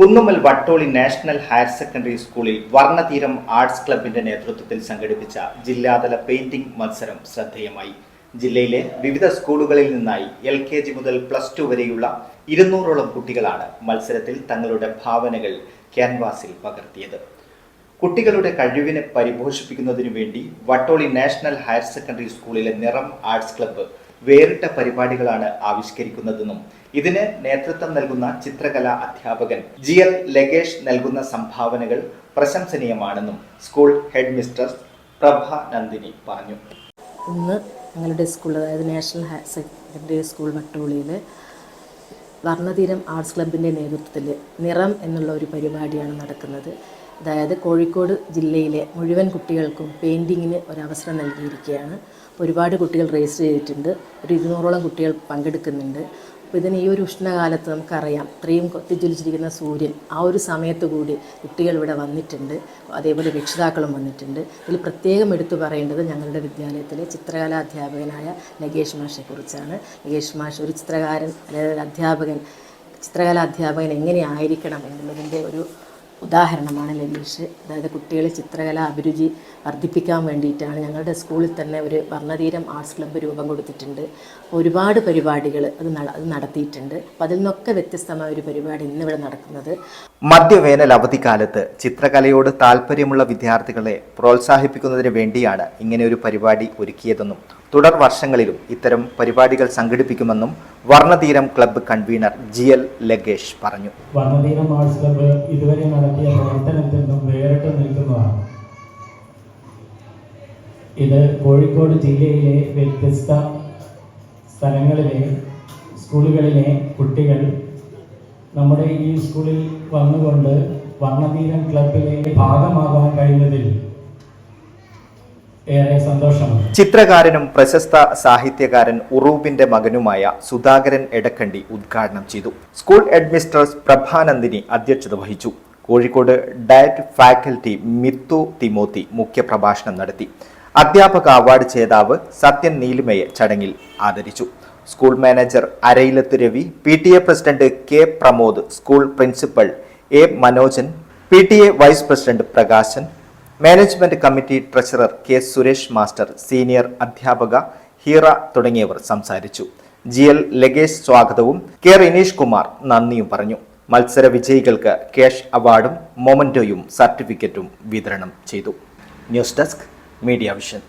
Kunnummal Vattoli national higher secondary സ്കൂളിൽ Varnatheeram arts ക്ലബിന്റെ നേതൃത്വത്തിൽ സംഘടിപ്പിച്ച ജില്ലാതല പെയിന്റിംഗ് മത്സരം ശ്രദ്ധേയമായി. ജില്ലയിലെ വിവിധ സ്കൂളുകളിൽ നിന്നായി എൽ കെ ജി മുതൽ പ്ലസ് ടു വരെയുള്ള ഇരുന്നൂറോളം കുട്ടികളാണ് മത്സരത്തിൽ തങ്ങളുടെ ഭാവനകൾ ക്യാൻവാസിൽ പകർത്തിയത്. കുട്ടികളുടെ കഴിവിനെ പരിപോഷിപ്പിക്കുന്നതിനു വേണ്ടി വട്ടോളി നാഷണൽ ഹയർ സെക്കൻഡറി സ്കൂളിലെ നിറം ആർട്സ് ക്ലബ്ബ് വേറിട്ട പരിപാടികളാണ് ആവിഷ്കരിക്കുന്നതെന്നും ഇതിന് നേതൃത്വം നൽകുന്ന ചിത്രകലാ അധ്യാപകൻ ജി എൽ ലഗേഷ് നൽകുന്ന സംഭാവനകൾ പ്രശംസനീയമാണെന്നും school head mister Prabha Nandini പറഞ്ഞു. ഇന്ന് ഞങ്ങളുടെ സ്കൂൾ അതായത് നാഷണൽ ഹയർ സെക്കൻഡറി സ്കൂൾ വട്ടോളിയിൽ വർണതീരം ആർട്സ് ക്ലബിന്റെ നേതൃത്വത്തിൽ നിറം എന്നുള്ള ഒരു പരിപാടിയാണ് നടക്കുന്നത്. അതായത് കോഴിക്കോട് ജില്ലയിലെ മുഴുവൻ കുട്ടികൾക്കും പെയിന്റിങ്ങിന് ഒരവസരം നൽകിയിരിക്കുകയാണ്. ഒരുപാട് കുട്ടികൾ രജിസ്റ്റർ ചെയ്തിട്ടുണ്ട്. ഒരു ഇരുന്നൂറോളം കുട്ടികൾ പങ്കെടുക്കുന്നുണ്ട്. അപ്പോൾ ഇതിന് ഈ ഒരു ഉഷ്ണകാലത്ത് നമുക്കറിയാം ഇത്രയും കൊത്തിജ്വലിച്ചിരിക്കുന്ന സൂര്യൻ ആ ഒരു സമയത്ത് കൂടി കുട്ടികൾ ഇവിടെ വന്നിട്ടുണ്ട്. അതേപോലെ രക്ഷിതാക്കളും വന്നിട്ടുണ്ട്. ഇതിൽ പ്രത്യേകം എടുത്തു പറയേണ്ടത് ഞങ്ങളുടെ വിദ്യാലയത്തിലെ ചിത്രകലാ അധ്യാപകനായ നഗേഷ് മാഷെക്കുറിച്ചാണ് നഗേഷ് മാഷ് ഒരു ചിത്രകാരൻ അല്ലെങ്കിൽ അധ്യാപകൻ ചിത്രകലാ അധ്യാപകൻ എങ്ങനെയായിരിക്കണം എന്നുള്ളതിന്റെ ഒരു ഉദാഹരണമാണ് ലഗേഷ് അതായത് കുട്ടികളെ ചിത്രകല അഭിരുചി വർദ്ധിപ്പിക്കാൻ വേണ്ടിയിട്ടാണ് ഞങ്ങളുടെ സ്കൂളിൽ തന്നെ ഒരു വർണതീരം ആർട്സ് ക്ലബ്ബ് രൂപം കൊടുത്തിട്ടുണ്ട്. ഒരുപാട് പരിപാടികൾ അത് അത് നടത്തിയിട്ടുണ്ട്. അപ്പം അതിൽ നിന്നൊക്കെ വ്യത്യസ്തമായ ഒരു പരിപാടി ഇന്നിവിടെ നടക്കുന്നത്. മധ്യവേനൽ അവധിക്കാലത്ത് ചിത്രകലയോട് താല്പര്യമുള്ള വിദ്യാർത്ഥികളെ പ്രോത്സാഹിപ്പിക്കുന്നതിന് വേണ്ടിയാണ് ഇങ്ങനെ ഒരു പരിപാടി ഒരുക്കിയതെന്നും തുടർ വർഷങ്ങളിലും ഇത്തരം പരിപാടികൾ സംഘടിപ്പിക്കുമെന്നും Varnatheeram club convener G L Lagesh പറഞ്ഞു. വർണതീരം ആർട്സ് ക്ലബ്ബ് ഇതുവരെ നടത്തിയ പ്രവർത്തനത്തിൽ നിന്നും വേറിട്ട് നിൽക്കുന്നതാണ്. ഇത് കോഴിക്കോട് ജില്ലയിലെ വ്യത്യസ്ത സ്ഥലങ്ങളിലെ സ്കൂളുകളിലെ കുട്ടികൾ നമ്മുടെ ഈ സ്കൂളിൽ വന്നുകൊണ്ട് വർണതീരം ക്ലബിലെ ഭാഗമാകാൻ കഴിഞ്ഞതിൽ ഏറെ ചിത്രകാരനും പ്രശസ്ത സാഹിത്യകാരൻ ഉറൂബിന്റെ മകനുമായ സുധാകരൻ എടക്കണ്ടി ഉദ്ഘാടനം ചെയ്തു. സ്കൂൾ അഡ്മിനിസ്ട്രേഴ്സ് പ്രഭാനന്ദിനി അധ്യക്ഷത വഹിച്ചു. Kozhikode diet faculty Mithu Timothy മുഖ്യപ്രഭാഷണം നടത്തി. അധ്യാപക അവാർഡ് ജേതാവ് സത്യൻ നീലിമയെ ചടങ്ങിൽ ആദരിച്ചു. School manager Arayilath Ravi P T A president K Pramod school principal A Manojan P T A vice president Prakashan management committee treasurer K Suresh master senior അധ്യാപക ഹീറ തുടങ്ങിയവർ സംസാരിച്ചു. ജി എൽ ലഗേഷ് സ്വാഗതവും കെ റിനീഷ് കുമാർ നന്ദിയും പറഞ്ഞു. മത്സര വിജയികൾക്ക് ക്യാഷ് അവാർഡും മൊമന്റോയും സർട്ടിഫിക്കറ്റും വിതരണം ചെയ്തു. News desk media vision